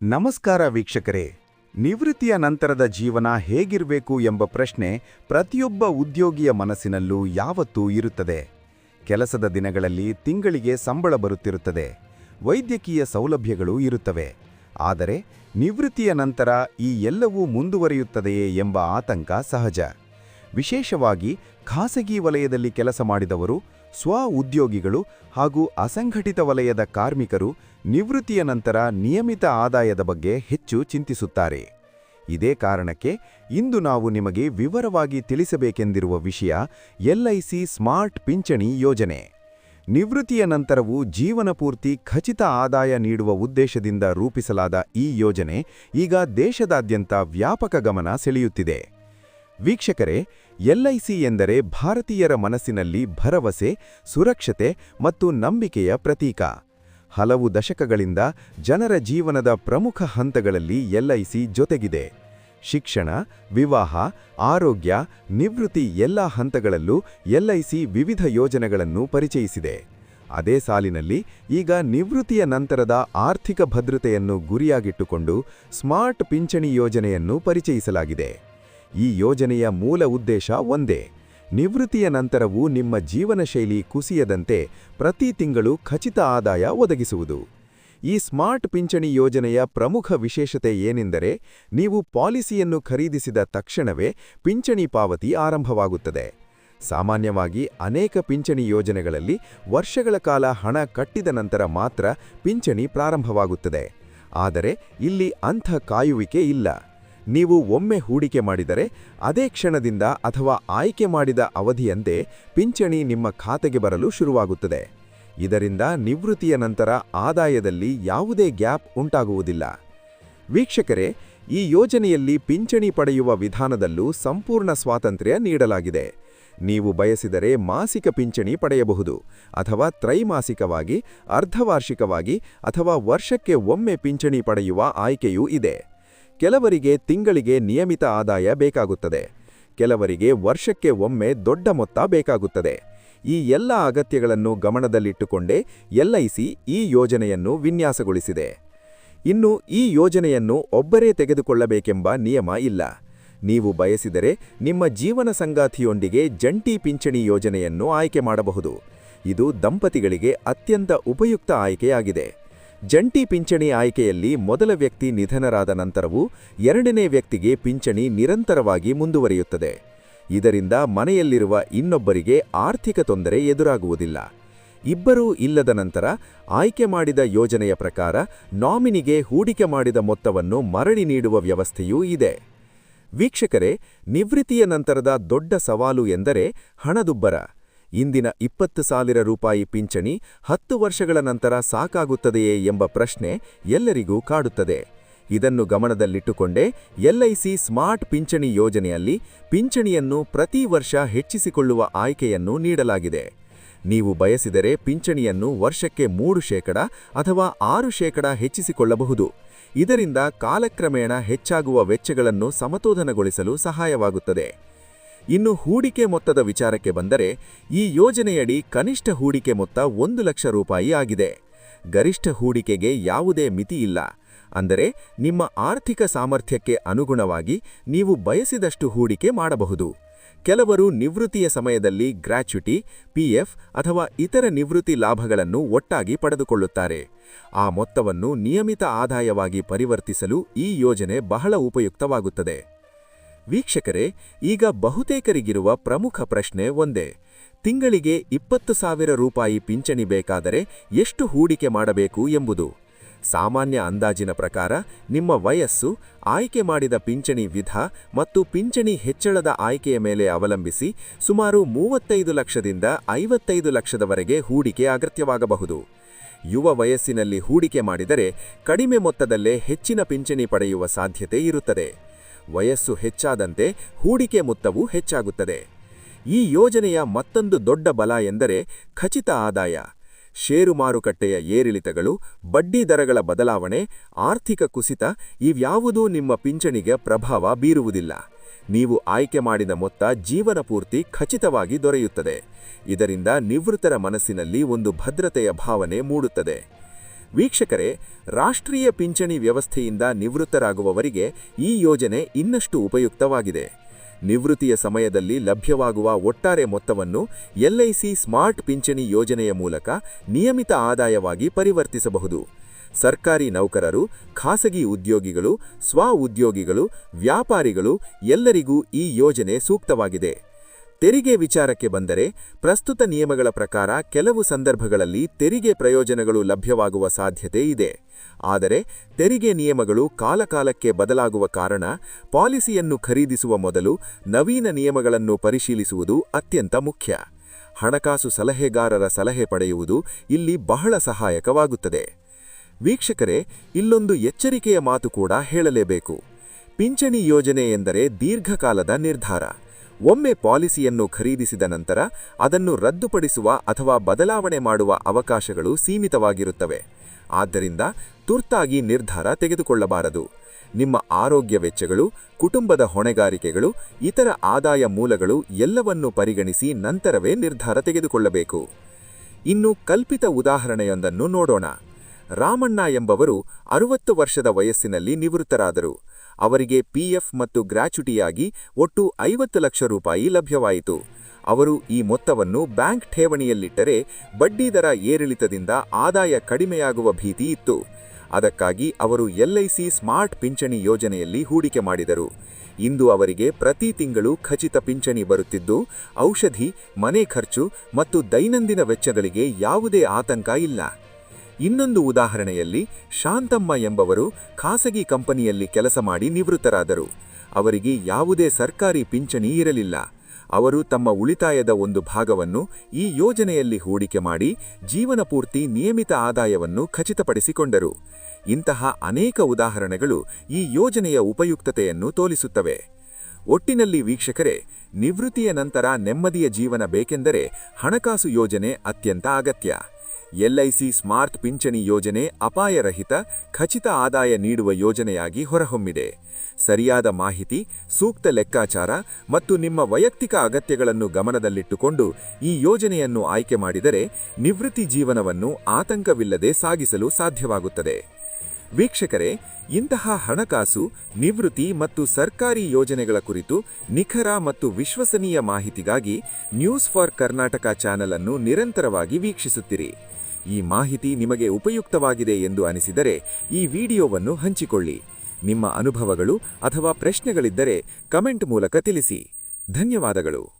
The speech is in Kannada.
ನಮಸ್ಕಾರ ವೀಕ್ಷಕರೇ, ನಿವೃತ್ತಿಯ ನಂತರದ ಜೀವನ ಹೇಗಿರಬೇಕು ಎಂಬ ಪ್ರಶ್ನೆ ಪ್ರತಿಯೊಬ್ಬ ಉದ್ಯೋಗಿಯ ಮನಸ್ಸಿನಲ್ಲೂ ಯಾವತ್ತೂ ಇರುತ್ತದೆ. ಕೆಲಸದ ದಿನಗಳಲ್ಲಿ ತಿಂಗಳಿಗೆ ಸಂಬಳ ಬರುತ್ತಿರುತ್ತದೆ, ವೈದ್ಯಕೀಯ ಸೌಲಭ್ಯಗಳು ಇರುತ್ತವೆ. ಆದರೆ ನಿವೃತ್ತಿಯ ನಂತರ ಈ ಎಲ್ಲವೂ ಮುಂದುವರಿಯುತ್ತದೆಯೇ ಎಂಬ ಆತಂಕ ಸಹಜ. ವಿಶೇಷವಾಗಿ ಖಾಸಗಿ ವಲಯದಲ್ಲಿ ಕೆಲಸ ಮಾಡಿದವರು ಸ್ವ ಉದ್ಯೋಗಿಗಳು ಹಾಗೂ ಅಸಂಘಟಿತ ವಲಯದ ಕಾರ್ಮಿಕರು ನಿವೃತ್ತಿಯ ನಂತರ ನಿಯಮಿತ ಆದಾಯದ ಬಗ್ಗೆ ಹೆಚ್ಚು ಚಿಂತಿಸುತ್ತಾರೆ. ಇದೇ ಕಾರಣಕ್ಕೆ ಇಂದು ನಾವು ನಿಮಗೆ ವಿವರವಾಗಿ ತಿಳಿಸಬೇಕೆಂದಿರುವ ವಿಷಯ ಎಲ್ಐಸಿ ಸ್ಮಾರ್ಟ್ ಪಿಂಚಣಿ ಯೋಜನೆ. ನಿವೃತ್ತಿಯ ನಂತರವೂ ಜೀವನಪೂರ್ತಿ ಖಚಿತ ಆದಾಯ ನೀಡುವ ಉದ್ದೇಶದಿಂದ ರೂಪಿಸಲಾದ ಈ ಯೋಜನೆ ಈಗ ದೇಶದಾದ್ಯಂತ ವ್ಯಾಪಕ ಗಮನ ಸೆಳೆಯುತ್ತಿದೆ. ವೀಕ್ಷಕರೇ ಎಲ್ಐಸಿ ಎಂದರೆ ಭಾರತೀಯರ ಮನಸ್ಸಿನಲ್ಲಿ ಭರವಸೆ, ಸುರಕ್ಷತೆ ಮತ್ತು ನಂಬಿಕೆಯ ಪ್ರತೀಕ. ಹಲವು ದಶಕಗಳಿಂದ ಜನರ ಜೀವನದ ಪ್ರಮುಖ ಹಂತಗಳಲ್ಲಿ ಎಲ್ಐಸಿ ಜೊತೆಗಿದೆ. ಶಿಕ್ಷಣ, ವಿವಾಹ, ಆರೋಗ್ಯ, ನಿವೃತ್ತಿ ಎಲ್ಲ ಹಂತಗಳಲ್ಲೂ ಎಲ್ಐಸಿ ವಿವಿಧ ಯೋಜನೆಗಳನ್ನು ಪರಿಚಯಿಸಿದೆ. ಅದೇ ಸಾಲಿನಲ್ಲಿ ಈಗ ನಿವೃತ್ತಿಯ ನಂತರದ ಆರ್ಥಿಕ ಭದ್ರತೆಯನ್ನು ಗುರಿಯಾಗಿಟ್ಟುಕೊಂಡು ಸ್ಮಾರ್ಟ್ ಪಿಂಚಣಿ ಯೋಜನೆಯನ್ನು ಪರಿಚಯಿಸಲಾಗಿದೆ. ಈ ಯೋಜನೆಯ ಮೂಲ ಉದ್ದೇಶ ಒಂದೇ. ನಿವೃತ್ತಿಯ ನಂತರವೂ ನಿಮ್ಮ ಜೀವನ ಶೈಲಿ ಕುಸಿಯದಂತೆ ಪ್ರತಿ ತಿಂಗಳು ಖಚಿತ ಆದಾಯ ಒದಗಿಸುವುದು. ಈ ಸ್ಮಾರ್ಟ್ ಪಿಂಚಣಿ ಯೋಜನೆಯ ಪ್ರಮುಖ ವಿಶೇಷತೆ ಏನೆಂದರೆ, ನೀವು ಪಾಲಿಸಿಯನ್ನು ಖರೀದಿಸಿದ ತಕ್ಷಣವೇ ಪಿಂಚಣಿ ಪಾವತಿ ಆರಂಭವಾಗುತ್ತದೆ. ಸಾಮಾನ್ಯವಾಗಿ ಅನೇಕ ಪಿಂಚಣಿ ಯೋಜನೆಗಳಲ್ಲಿ ವರ್ಷಗಳ ಕಾಲ ಹಣ ಕಟ್ಟಿದ ನಂತರ ಮಾತ್ರ ಪಿಂಚಣಿ ಪ್ರಾರಂಭವಾಗುತ್ತದೆ. ಆದರೆ, ಇಲ್ಲಿ ಅಂಥ ಕಾಯುವಿಕೆ ಇಲ್ಲ. ನೀವು ಒಮ್ಮೆ ಹೂಡಿಕೆ ಮಾಡಿದರೆ ಅದೇ ಕ್ಷಣದಿಂದ ಅಥವಾ ಆಯ್ಕೆ ಮಾಡಿದ ಅವಧಿಯಂತೆ ಪಿಂಚಣಿ ನಿಮ್ಮ ಖಾತೆಗೆ ಬರಲು ಶುರುವಾಗುತ್ತದೆ. ಇದರಿಂದ ನಿವೃತ್ತಿಯ ನಂತರ ಆದಾಯದಲ್ಲಿ ಯಾವುದೇ ಗ್ಯಾಪ್ ಉಂಟಾಗುವುದಿಲ್ಲ. ವೀಕ್ಷಕರೇ, ಈ ಯೋಜನೆಯಲ್ಲಿ ಪಿಂಚಣಿ ಪಡೆಯುವ ವಿಧಾನದಲ್ಲೂ ಸಂಪೂರ್ಣ ಸ್ವಾತಂತ್ರ್ಯ ನೀಡಲಾಗಿದೆ. ನೀವು ಬಯಸಿದರೆ ಮಾಸಿಕ ಪಿಂಚಣಿ ಪಡೆಯಬಹುದು ಅಥವಾ ತ್ರೈಮಾಸಿಕವಾಗಿ, ಅರ್ಧವಾರ್ಷಿಕವಾಗಿ ಅಥವಾ ವರ್ಷಕ್ಕೆ ಒಮ್ಮೆ ಪಿಂಚಣಿ ಪಡೆಯುವ ಆಯ್ಕೆಯೂ ಇದೆ. ಕೆಲವರಿಗೆ ತಿಂಗಳಿಗೆ ನಿಯಮಿತ ಆದಾಯ ಬೇಕಾಗುತ್ತದೆ. ಕೆಲವರಿಗೆ ವರ್ಷಕ್ಕೆ ಒಮ್ಮೆ ದೊಡ್ಡ ಮೊತ್ತ ಬೇಕಾಗುತ್ತದೆ. ಈ ಎಲ್ಲ ಅಗತ್ಯಗಳನ್ನು ಗಮನದಲ್ಲಿಟ್ಟುಕೊಂಡೇ ಎಲ್ಐಸಿ ಈ ಯೋಜನೆಯನ್ನು ವಿನ್ಯಾಸಗೊಳಿಸಿದೆ. ಇನ್ನು ಈ ಯೋಜನೆಯನ್ನು ಒಬ್ಬರೇ ತೆಗೆದುಕೊಳ್ಳಬೇಕೆಂಬ ನಿಯಮ ಇಲ್ಲ. ನೀವು ಬಯಸಿದರೆ ನಿಮ್ಮ ಜೀವನ ಸಂಗಾತಿಯೊಂದಿಗೆ ಜಂಟಿ ಪಿಂಚಣಿ ಯೋಜನೆಯನ್ನು ಆಯ್ಕೆ ಮಾಡಬಹುದು. ಇದು ದಂಪತಿಗಳಿಗೆ ಅತ್ಯಂತ ಉಪಯುಕ್ತ ಆಯ್ಕೆಯಾಗಿದೆ. ಜಂಟಿ ಪಿಂಚಣಿ ಆಯ್ಕೆಯಲ್ಲಿ ಮೊದಲ ವ್ಯಕ್ತಿ ನಿಧನರಾದ ನಂತರವೂ ಎರಡನೇ ವ್ಯಕ್ತಿಗೆ ಪಿಂಚಣಿ ನಿರಂತರವಾಗಿ ಮುಂದುವರಿಯುತ್ತದೆ. ಇದರಿಂದ ಮನೆಯಲ್ಲಿರುವ ಇನ್ನೊಬ್ಬರಿಗೆ ಆರ್ಥಿಕ ತೊಂದರೆ ಎದುರಾಗುವುದಿಲ್ಲ. ಇಬ್ಬರೂ ಇಲ್ಲದ ನಂತರ ಆಯ್ಕೆ ಮಾಡಿದ ಯೋಜನೆಯ ಪ್ರಕಾರ ನಾಮಿನಿಗೆ ಹೂಡಿಕೆ ಮಾಡಿದ ಮೊತ್ತವನ್ನು ಮರಳಿ ನೀಡುವ ವ್ಯವಸ್ಥೆಯೂ ಇದೆ. ವೀಕ್ಷಕರೇ, ನಿವೃತ್ತಿಯ ನಂತರದ ದೊಡ್ಡ ಸವಾಲು ಎಂದರೆ ಹಣದುಬ್ಬರ. ಇಂದಿನ ಇಪ್ಪತ್ತು ಸಾವಿರ ರೂಪಾಯಿ ಪಿಂಚಣಿ ಹತ್ತು ವರ್ಷಗಳ ನಂತರ ಸಾಕಾಗುತ್ತದೆಯೇ ಎಂಬ ಪ್ರಶ್ನೆ ಎಲ್ಲರಿಗೂ ಕಾಡುತ್ತದೆ. ಇದನ್ನು ಗಮನದಲ್ಲಿಟ್ಟುಕೊಂಡೇ ಎಲ್ಐಸಿ ಸ್ಮಾರ್ಟ್ ಪಿಂಚಣಿ ಯೋಜನೆಯಲ್ಲಿ ಪಿಂಚಣಿಯನ್ನು ಪ್ರತಿ ವರ್ಷ ಹೆಚ್ಚಿಸಿಕೊಳ್ಳುವ ಆಯ್ಕೆಯನ್ನು ನೀಡಲಾಗಿದೆ. ನೀವು ಬಯಸಿದರೆ ಪಿಂಚಣಿಯನ್ನು ವರ್ಷಕ್ಕೆ ಮೂರು ಶೇಕಡ ಅಥವಾ ಆರು ಶೇಕಡ ಹೆಚ್ಚಿಸಿಕೊಳ್ಳಬಹುದು. ಇದರಿಂದ ಕಾಲಕ್ರಮೇಣ ಹೆಚ್ಚಾಗುವ ವೆಚ್ಚಗಳನ್ನು ಸಮತೋಧನಗೊಳಿಸಲು ಸಹಾಯವಾಗುತ್ತದೆ. ಇನ್ನು ಹೂಡಿಕೆ ಮೊತ್ತದ ವಿಚಾರಕ್ಕೆ ಬಂದರೆ, ಈ ಯೋಜನೆಯಡಿ ಕನಿಷ್ಠ ಹೂಡಿಕೆ ಮೊತ್ತ ಒಂದು ಲಕ್ಷ ರೂಪಾಯಿ ಆಗಿದೆ. ಗರಿಷ್ಠ ಹೂಡಿಕೆಗೆ ಯಾವುದೇ ಮಿತಿಯಿಲ್ಲ ಅಂದರೆ, ನಿಮ್ಮ ಆರ್ಥಿಕ ಸಾಮರ್ಥ್ಯಕ್ಕೆ ಅನುಗುಣವಾಗಿ ನೀವು ಬಯಸಿದಷ್ಟು ಹೂಡಿಕೆ ಮಾಡಬಹುದು. ಕೆಲವರು ನಿವೃತ್ತಿಯ ಸಮಯದಲ್ಲಿ ಗ್ರ್ಯಾಚ್ಯುಟಿ ಪಿಎಫ್ ಅಥವಾ ಇತರ ನಿವೃತ್ತಿ ಲಾಭಗಳನ್ನು ಒಟ್ಟಾಗಿ ಪಡೆದುಕೊಳ್ಳುತ್ತಾರೆ. ಆ ಮೊತ್ತವನ್ನು ನಿಯಮಿತ ಆದಾಯವಾಗಿ ಪರಿವರ್ತಿಸಲು ಈ ಯೋಜನೆ ಬಹಳ ಉಪಯುಕ್ತವಾಗುತ್ತದೆ. ವೀಕ್ಷಕರೇ, ಈಗ ಬಹುತೇಕರಿಗಿರುವ ಪ್ರಮುಖ ಪ್ರಶ್ನೆ ಒಂದೇ. ತಿಂಗಳಿಗೆ ಇಪ್ಪತ್ತು ಸಾವಿರ ರೂಪಾಯಿ ಪಿಂಚಣಿ ಬೇಕಾದರೆ ಎಷ್ಟು ಹೂಡಿಕೆ ಮಾಡಬೇಕು ಎಂಬುದು. ಸಾಮಾನ್ಯ ಅಂದಾಜಿನ ಪ್ರಕಾರ, ನಿಮ್ಮ ವಯಸ್ಸು, ಆಯ್ಕೆ ಮಾಡಿದ ಪಿಂಚಣಿ ವಿಧ ಮತ್ತು ಪಿಂಚಣಿ ಹೆಚ್ಚಳದ ಆಯ್ಕೆಯ ಮೇಲೆ ಅವಲಂಬಿಸಿ ಸುಮಾರು ಮೂವತ್ತೈದು ಲಕ್ಷದಿಂದ ಐವತ್ತೈದು ಲಕ್ಷದವರೆಗೆ ಹೂಡಿಕೆ ಅಗತ್ಯವಾಗಬಹುದು. ಯುವ ವಯಸ್ಸಿನಲ್ಲಿ ಹೂಡಿಕೆ ಮಾಡಿದರೆ ಕಡಿಮೆ ಮೊತ್ತದಲ್ಲೇ ಹೆಚ್ಚಿನ ಪಿಂಚಣಿ ಪಡೆಯುವ ಸಾಧ್ಯತೆ ಇರುತ್ತದೆ. ವಯಸ್ಸು ಹೆಚ್ಚಾದಂತೆ ಹೂಡಿಕೆ ಮೊತ್ತವೂ ಹೆಚ್ಚಾಗುತ್ತದೆ. ಈ ಯೋಜನೆಯ ಮತ್ತೊಂದು ದೊಡ್ಡ ಬಲ ಎಂದರೆ ಖಚಿತ ಆದಾಯ. ಷೇರು ಮಾರುಕಟ್ಟೆಯ ಏರಿಳಿತಗಳು, ಬಡ್ಡಿ ದರಗಳ ಬದಲಾವಣೆ, ಆರ್ಥಿಕ ಕುಸಿತ ಇವ್ಯಾವುದೂ ನಿಮ್ಮ ಪಿಂಚಣಿಗೆ ಪ್ರಭಾವ ಬೀರುವುದಿಲ್ಲ. ನೀವು ಆಯ್ಕೆ ಮಾಡಿದ ಮೊತ್ತ ಜೀವನ ಪೂರ್ತಿ ಖಚಿತವಾಗಿ ದೊರೆಯುತ್ತದೆ. ಇದರಿಂದ ನಿವೃತ್ತರ ಮನಸ್ಸಿನಲ್ಲಿ ಒಂದು ಭದ್ರತೆಯ ಭಾವನೆ ಮೂಡುತ್ತದೆ. ವೀಕ್ಷಕರೇ, ರಾಷ್ಟ್ರೀಯ ಪಿಂಚಣಿ ವ್ಯವಸ್ಥೆಯಿಂದ ನಿವೃತ್ತರಾಗುವವರಿಗೆ ಈ ಯೋಜನೆ ಇನ್ನಷ್ಟು ಉಪಯುಕ್ತವಾಗಿದೆ. ನಿವೃತ್ತಿಯ ಸಮಯದಲ್ಲಿ ಲಭ್ಯವಾಗುವ ಒಟ್ಟಾರೆ ಮೊತ್ತವನ್ನು ಎಲ್ಐಸಿ ಸ್ಮಾರ್ಟ್ ಪಿಂಚಣಿ ಯೋಜನೆಯ ಮೂಲಕ ನಿಯಮಿತ ಆದಾಯವಾಗಿ ಪರಿವರ್ತಿಸಬಹುದು. ಸರ್ಕಾರಿ ನೌಕರರು, ಖಾಸಗಿ ಉದ್ಯೋಗಿಗಳು, ಸ್ವ ಉದ್ಯೋಗಿಗಳು, ವ್ಯಾಪಾರಿಗಳು ಎಲ್ಲರಿಗೂ ಈ ಯೋಜನೆ ಸೂಕ್ತವಾಗಿದೆ. ತೆರಿಗೆ ವಿಚಾರಕ್ಕೆ ಬಂದರೆ ಪ್ರಸ್ತುತ ನಿಯಮಗಳ ಪ್ರಕಾರ ಕೆಲವು ಸಂದರ್ಭಗಳಲ್ಲಿ ತೆರಿಗೆ ಪ್ರಯೋಜನಗಳು ಲಭ್ಯವಾಗುವ ಸಾಧ್ಯತೆ ಇದೆ. ಆದರೆ ತೆರಿಗೆ ನಿಯಮಗಳು ಕಾಲಕಾಲಕ್ಕೆ ಬದಲಾಗುವ ಕಾರಣ ಪಾಲಿಸಿಯನ್ನು ಖರೀದಿಸುವ ಮೊದಲು ನವೀನ ನಿಯಮಗಳನ್ನು ಪರಿಶೀಲಿಸುವುದು ಅತ್ಯಂತ ಮುಖ್ಯ. ಹಣಕಾಸು ಸಲಹೆಗಾರರ ಸಲಹೆ ಪಡೆಯುವುದು ಇಲ್ಲಿ ಬಹಳ ಸಹಾಯಕವಾಗುತ್ತದೆ. ವೀಕ್ಷಕರೇ, ಇಲ್ಲೊಂದು ಎಚ್ಚರಿಕೆಯ ಮಾತು ಕೂಡ ಹೇಳಲೇಬೇಕು. ಪಿಂಚಣಿ ಯೋಜನೆ ಎಂದರೆ ದೀರ್ಘಕಾಲದ ನಿರ್ಧಾರ. ಒಮ್ಮೆ ಪಾಲಿಸಿಯನ್ನು ಖರೀದಿಸಿದ ನಂತರ ಅದನ್ನು ರದ್ದುಪಡಿಸುವ ಅಥವಾ ಬದಲಾವಣೆ ಮಾಡುವ ಅವಕಾಶಗಳು ಸೀಮಿತವಾಗಿರುತ್ತವೆ. ಆದ್ದರಿಂದ ತುರ್ತಾಗಿ ನಿರ್ಧಾರ ತೆಗೆದುಕೊಳ್ಳಬಾರದು. ನಿಮ್ಮ ಆರೋಗ್ಯ ವೆಚ್ಚಗಳು, ಕುಟುಂಬದ ಹೊಣೆಗಾರಿಕೆಗಳು, ಇತರ ಆದಾಯ ಮೂಲಗಳು ಎಲ್ಲವನ್ನೂ ಪರಿಗಣಿಸಿ ನಂತರವೇ ನಿರ್ಧಾರ ತೆಗೆದುಕೊಳ್ಳಬೇಕು. ಇನ್ನು ಕಲ್ಪಿತ ಉದಾಹರಣೆಯೊಂದನ್ನು ನೋಡೋಣ. ರಾಮಣ್ಣ ಎಂಬವರು ಅರುವತ್ತು ವರ್ಷದ ವಯಸ್ಸಿನಲ್ಲಿ ನಿವೃತ್ತರಾದರು. ಅವರಿಗೆ ಪಿಎಫ್ ಮತ್ತು ಗ್ರಾಚ್ಯುಟಿಯಾಗಿ ಒಟ್ಟು ಐವತ್ತು ಲಕ್ಷ ರೂಪಾಯಿ ಲಭ್ಯವಾಯಿತು. ಅವರು ಈ ಮೊತ್ತವನ್ನು ಬ್ಯಾಂಕ್ ಠೇವಣಿಯಲ್ಲಿಟ್ಟರೆ ಬಡ್ಡಿದರ ಏರಿಳಿತದಿಂದ ಆದಾಯ ಕಡಿಮೆಯಾಗುವ ಭೀತಿ ಇತ್ತು. ಅದಕ್ಕಾಗಿ ಅವರು ಎಲ್ಐಸಿ ಸ್ಮಾರ್ಟ್ ಪಿಂಚಣಿ ಯೋಜನೆಯಲ್ಲಿ ಹೂಡಿಕೆ ಮಾಡಿದರು. ಇಂದು ಅವರಿಗೆ ಪ್ರತಿ ತಿಂಗಳು ಖಚಿತ ಪಿಂಚಣಿ ಬರುತ್ತಿದ್ದು, ಔಷಧಿ, ಮನೆ ಖರ್ಚು ಮತ್ತು ದೈನಂದಿನ ವೆಚ್ಚಗಳಿಗೆ ಯಾವುದೇ ಆತಂಕ ಇಲ್ಲ. ಇನ್ನೊಂದು ಉದಾಹರಣೆಯಲ್ಲಿ, ಶಾಂತಮ್ಮ ಎಂಬವರು ಖಾಸಗಿ ಕಂಪನಿಯಲ್ಲಿ ಕೆಲಸ ಮಾಡಿ ನಿವೃತ್ತರಾದರು. ಅವರಿಗೆ ಯಾವುದೇ ಸರ್ಕಾರಿ ಪಿಂಚಣಿ ಇರಲಿಲ್ಲ. ಅವರು ತಮ್ಮ ಉಳಿತಾಯದ ಒಂದು ಭಾಗವನ್ನು ಈ ಯೋಜನೆಯಲ್ಲಿ ಹೂಡಿಕೆ ಮಾಡಿ ಜೀವನ ಪೂರ್ತಿ ನಿಯಮಿತ ಆದಾಯವನ್ನು ಖಚಿತಪಡಿಸಿಕೊಂಡರು. ಇಂತಹ ಅನೇಕ ಉದಾಹರಣೆಗಳು ಈ ಯೋಜನೆಯ ಉಪಯುಕ್ತತೆಯನ್ನು ತೋಲಿಸುತ್ತವೆ. ಒಟ್ಟಿನಲ್ಲಿ ವೀಕ್ಷಕರೇ, ನಿವೃತ್ತಿಯ ನಂತರ ನೆಮ್ಮದಿಯ ಜೀವನ ಬೇಕೆಂದರೆ ಹಣಕಾಸು ಯೋಜನೆ ಅತ್ಯಂತ ಅಗತ್ಯ. ಎಲ್ಐಸಿ ಸ್ಮಾರ್ಟ್ ಪಿಂಚಣಿ ಯೋಜನೆ ಅಪಾಯರಹಿತ, ಖಚಿತ ಆದಾಯ ನೀಡುವ ಯೋಜನೆಯಾಗಿ ಹೊರಹೊಮ್ಮಿದೆ. ಸರಿಯಾದ ಮಾಹಿತಿ, ಸೂಕ್ತ ಲೆಕ್ಕಾಚಾರ ಮತ್ತು ನಿಮ್ಮ ವೈಯಕ್ತಿಕ ಅಗತ್ಯಗಳನ್ನು ಗಮನದಲ್ಲಿಟ್ಟುಕೊಂಡು ಈ ಯೋಜನೆಯನ್ನು ಆಯ್ಕೆ ಮಾಡಿದರೆ ನಿವೃತ್ತಿ ಜೀವನವನ್ನು ಆತಂಕವಿಲ್ಲದೆ ಸಾಗಿಸಲು ಸಾಧ್ಯವಾಗುತ್ತದೆ. ವೀಕ್ಷಕರೇ, ಇಂತಹ ಹಣಕಾಸು, ನಿವೃತ್ತಿ ಮತ್ತು ಸರ್ಕಾರಿ ಯೋಜನೆಗಳ ಕುರಿತು ನಿಖರ ಮತ್ತು ವಿಶ್ವಸನೀಯ ಮಾಹಿತಿಗಾಗಿ ನ್ಯೂಸ್ ಫಾರ್ ಕರ್ನಾಟಕ ಚಾನೆಲ್ ಅನ್ನು ನಿರಂತರವಾಗಿ ವೀಕ್ಷಿಸುತ್ತಿರಿ. ಈ ಮಾಹಿತಿ ನಿಮಗೆ ಉಪಯುಕ್ತವಾಗಿದೆ ಎಂದು ಅನಿಸಿದರೆ ಈ ವಿಡಿಯೋವನ್ನು ಹಂಚಿಕೊಳ್ಳಿ. ನಿಮ್ಮ ಅನುಭವಗಳು ಅಥವಾ ಪ್ರಶ್ನೆಗಳಿದ್ದರೆ ಕಮೆಂಟ್ ಮೂಲಕ ತಿಳಿಸಿ. ಧನ್ಯವಾದಗಳು.